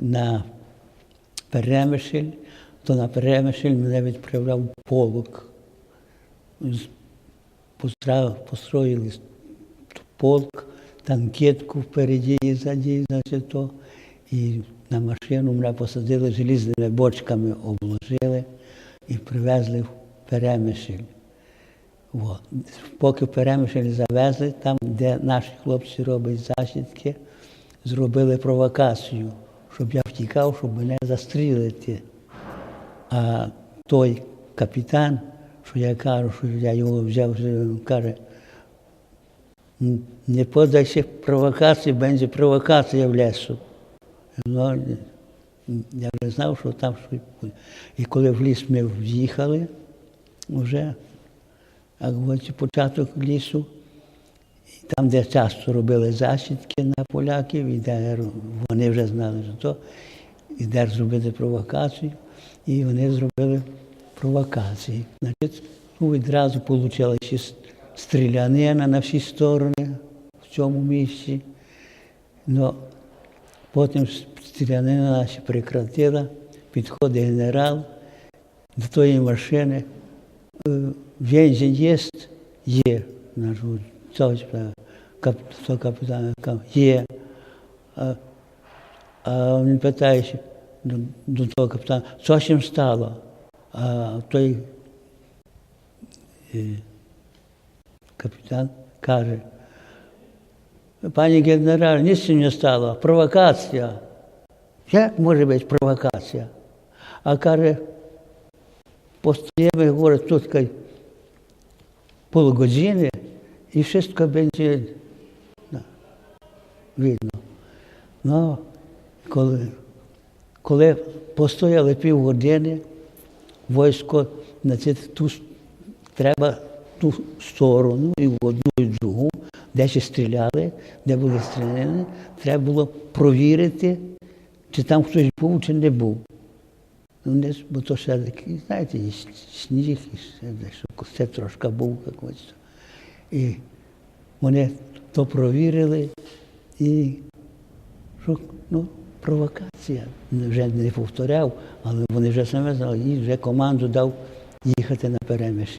на Перемишль, то на Перемишль мене відправляв полк. Построїли полк, танкетку впереді і ззаді, значить, то. І на машину мене посадили желізними бочками, обложили і привезли в Перемишль. Во. Поки в Перемишль завезли, там, де наші хлопці роблять засідки, зробили провокацію, щоб я втікав, щоб мене застрілити. А той капітан, що я кажу, що я його взяв, каже, «Н- не подайся провокації, буде провокація в лісу. Ну, я вже знав, що там щось буде. І коли в ліс ми в'їхали, вже, а ось початок лісу, там, де часто робили засідки на поляків, і де вони вже знали, що то, і де зробити провокацію, і вони зробили провокації. Значить, ну, відразу отримали стрілянина на всі сторони в цьому місці. Ну, потім стрілянина наші прекратила, підходить генерал до тої машини. Е, Він є? Є. Наш кап, того капітана каже, є. А, він питає до, до того капітана, що з ним стало? А той е, капітан каже, пані генерал, ніч не стало, провокація. Як може бути провокація? А каже, постоїмо, говорить, тут полгодини, все буде да, видно. Ну, коли, коли постояли півгодини, військо, значить, ту, треба ту сторону і в одну і в другу, де ще стріляли, де були стріляни, треба було провірити, чи там хтось був, чи не був. Ну, бо то ще такий, знаєте, і сніг, і дещо, це трошки був якось. І вони то провірили, і що, ну, провокація. Вже не повторяв, але вони вже саме знали, і вже команду дав їхати на перемиші.